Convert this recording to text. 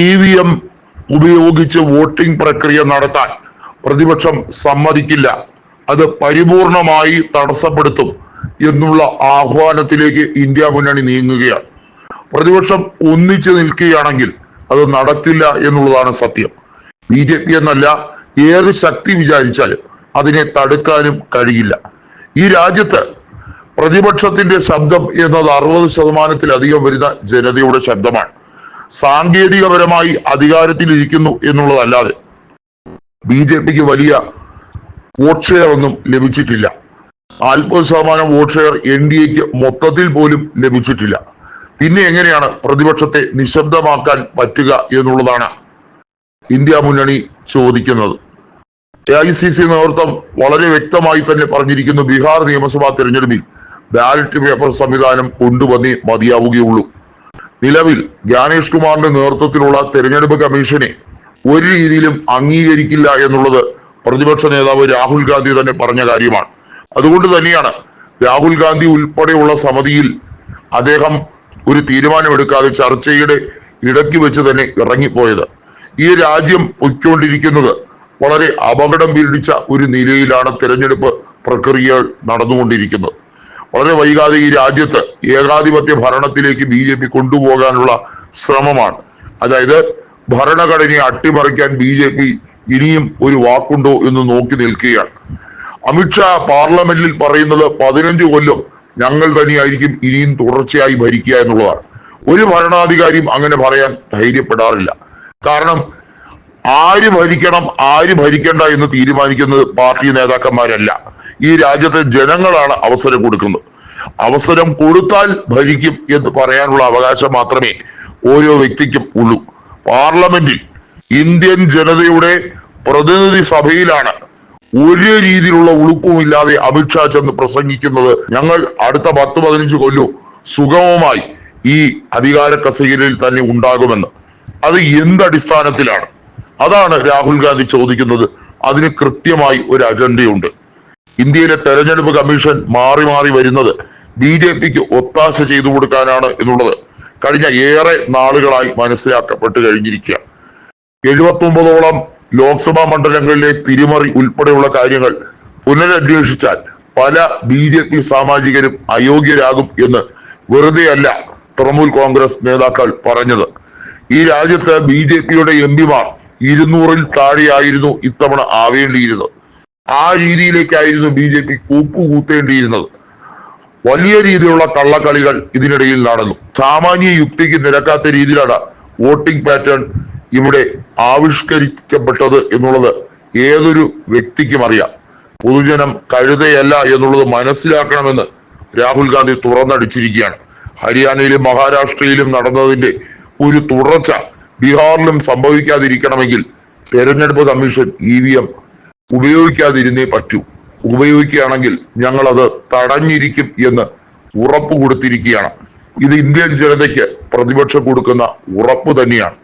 E V M ഉപയോഗിച്ച് voting പ്രക്രിയ നടത്താൻ പ്രതിപക്ഷം സമ്മതിക്കില്ല. അത് പരിപൂർണമായി തടസ്സപ്പെടുത്തും എന്നുള്ള ആഹ്വാനത്തിലേക്ക് ഇന്ത്യ മുന്നണി നീങ്ങുകയാണ്. പ്രതിപക്ഷം ഒന്നിച്ചു നിൽക്കുകയാണെങ്കിൽ അത് നടക്കില്ല എന്നുള്ളതാണ് സത്യം. ബി ജെ പി എന്നല്ല ഏത് ശക്തി വിചാരിച്ചാലും അതിനെ തടുക്കാനും കഴിയില്ല. ഈ രാജ്യത്ത് പ്രതിപക്ഷത്തിന്റെ ശബ്ദം എന്നത് അറുപത് ശതമാനത്തിലധികം വരുന്ന ജനതയുടെ ശബ്ദമാണ്. സാങ്കേതികപരമായി അധികാരത്തിലിരിക്കുന്നു എന്നുള്ളതല്ലാതെ ബി ജെ പിക്ക് വലിയ വോട്ട് ഷെയർ ഒന്നും ലഭിച്ചിട്ടില്ല. നാൽപ്പത് ശതമാനം വോട്ട് ഷെയർ എൻ ഡി എക്ക് മൊത്തത്തിൽ പോലും ലഭിച്ചിട്ടില്ല. പിന്നെ എങ്ങനെയാണ് പ്രതിപക്ഷത്തെ നിശബ്ദമാക്കാൻ പറ്റുക എന്നുള്ളതാണ് ഇന്ത്യ മുന്നണി ചോദിക്കുന്നത്. എ ഐ സി സി നേതൃത്വം വളരെ വ്യക്തമായി തന്നെ പറഞ്ഞിരിക്കുന്നു ബീഹാർ നിയമസഭാ തെരഞ്ഞെടുപ്പിൽ ബാലറ്റ് പേപ്പർ സംവിധാനം കൊണ്ടുവന്നേ മതിയാവുകയുള്ളൂ. നിലവിൽ ജ്ഞാനേഷ് കുമാറിന്റെ നേതൃത്വത്തിലുള്ള തെരഞ്ഞെടുപ്പ് കമ്മീഷനെ ഒരു രീതിയിലും അംഗീകരിക്കില്ല എന്നുള്ളത് പ്രതിപക്ഷ നേതാവ് രാഹുൽ ഗാന്ധി തന്നെ പറഞ്ഞ കാര്യമാണ്. അതുകൊണ്ട് തന്നെയാണ് രാഹുൽ ഗാന്ധി ഉൾപ്പെടെയുള്ള സമിതിയിൽ അദ്ദേഹം ഒരു തീരുമാനമെടുക്കാതെ ചർച്ചയുടെ ഇടയ്ക്ക് വെച്ച് തന്നെ ഇറങ്ങിപ്പോയത്. ഈ രാജ്യം പൊയ്ക്കൊണ്ടിരിക്കുന്നത് വളരെ അപകടം പീഡിച്ച ഒരു നിലയിലാണ് തെരഞ്ഞെടുപ്പ് പ്രക്രിയകൾ നടന്നുകൊണ്ടിരിക്കുന്നത്. വളരെ വൈകാതെ ഈ രാജ്യത്ത് ഏകാധിപത്യ ഭരണത്തിലേക്ക് ബി ജെ പി കൊണ്ടുപോകാനുള്ള ശ്രമമാണ്. അതായത് ഭരണഘടനയെ അട്ടിമറിക്കാൻ ബി ജെ പി ഇനിയും ഒരു വാക്കുണ്ടോ എന്ന് നോക്കി നിൽക്കുകയാണ്. അമിത്ഷാ പാർലമെന്റിൽ പറയുന്നത് പതിനഞ്ച് കൊല്ലം ഞങ്ങൾ തന്നെയായിരിക്കും ഇനിയും തുടർച്ചയായി ഭരിക്കുക എന്നുള്ളതാണ്. ഒരു ഭരണാധികാരിയും അങ്ങനെ പറയാൻ ധൈര്യപ്പെടാറില്ല. കാരണം ആര് ഭരിക്കണം ആര് ഭരിക്കണ്ട എന്ന് തീരുമാനിക്കുന്നത് പാർട്ടി നേതാക്കന്മാരല്ല. ഈ രാജ്യത്തെ ജനങ്ങളാണ് അവസരം കൊടുക്കുന്നത്. അവസരം കൊടുത്താൽ ഭരിക്കും എന്ന് പറയാനുള്ള അവകാശം മാത്രമേ ഓരോ വ്യക്തിക്കും ഉള്ളൂ. പാർലമെന്റിൽ ഇന്ത്യൻ ജനതയുടെ പ്രതിനിധി സഭയിലാണ് ഒരു രീതിയിലുള്ള ഉളുപ്പുമില്ലാതെ അമിത്ഷാ ചെന്ന് പ്രസംഗിക്കുന്നത് ഞങ്ങൾ അടുത്ത പത്ത് പതിനഞ്ച് കൊല്ലവും സുഗമമായി ഈ അധികാര കസേരയിൽ തന്നെ ഉണ്ടാകുമെന്ന്. അത് എന്തടിസ്ഥാനത്തിലാണ് അതാണ് രാഹുൽ ഗാന്ധി ചോദിക്കുന്നത്. അതിന് കൃത്യമായി ഒരു അജണ്ടയുണ്ട്. ഇന്ത്യയിലെ തെരഞ്ഞെടുപ്പ് കമ്മീഷൻ മാറി മാറി വരുന്നത് ബി ജെ പിക്ക് ഒത്താശ ചെയ്തു കൊടുക്കാനാണ് എന്നുള്ളത് കഴിഞ്ഞ ഏറെ നാളുകളായി മനസ്സിലാക്കപ്പെട്ട് കഴിഞ്ഞിരിക്കുക. എഴുപത്തി ഒമ്പതോളം ലോക്സഭാ മണ്ഡലങ്ങളിലെ തിരിമറി ഉൾപ്പെടെയുള്ള കാര്യങ്ങൾ പുനരന്വേഷിച്ചാൽ പല ബി ജെ പി സാമാജികരും അയോഗ്യരാകും എന്ന് വെറുതെയല്ല തൃണമൂൽ കോൺഗ്രസ് നേതാക്കൾ പറഞ്ഞത്. ഈ രാജ്യത്ത് ബി ജെ പിയുടെ എം പിമാർ ഇരുന്നൂറിൽ താഴെയായിരുന്നു ഇത്തവണ ആവേണ്ടിയിരുന്നത്. ആ രീതിയിലേക്കായിരുന്നു ബി ജെ പി കൂപ്പുകൂത്തേണ്ടിയിരുന്നത് വലിയ രീതിയിലുള്ള കള്ളക്കളികൾ ഇതിനിടയിൽ നടന്നു. സാമാന്യ യുക്തിക്ക് നിരക്കാത്ത രീതിയിലാണ് വോട്ടിംഗ് പാറ്റേൺ ഇവിടെ ആവിഷ്കരിക്കപ്പെട്ടത് എന്നുള്ളത് ഏതൊരു വ്യക്തിക്കും അറിയാം. പൊതുജനം കഴുതയല്ല എന്നുള്ളത് മനസ്സിലാക്കണമെന്ന് രാഹുൽ ഗാന്ധി തുറന്നടിച്ചിരിക്കുകയാണ്. ഹരിയാനയിലും മഹാരാഷ്ട്രയിലും നടന്നതിന്റെ ഒരു തുടർച്ച ബീഹാറിലും സംഭവിക്കാതിരിക്കണമെങ്കിൽ തെരഞ്ഞെടുപ്പ് കമ്മീഷൻ ഇ വി എം ഉപയോഗിക്കാതിരുന്നേ പറ്റൂ. ഉപയോഗിക്കുകയാണെങ്കിൽ ഞങ്ങൾ അത് തടഞ്ഞിരിക്കും എന്ന് ഉറപ്പ് കൊടുത്തിരിക്കുകയാണ്. ഇത് ഇന്ത്യൻ ജനതയ്ക്ക് പ്രതിപക്ഷം കൊടുക്കുന്ന ഉറപ്പ് തന്നെയാണ്.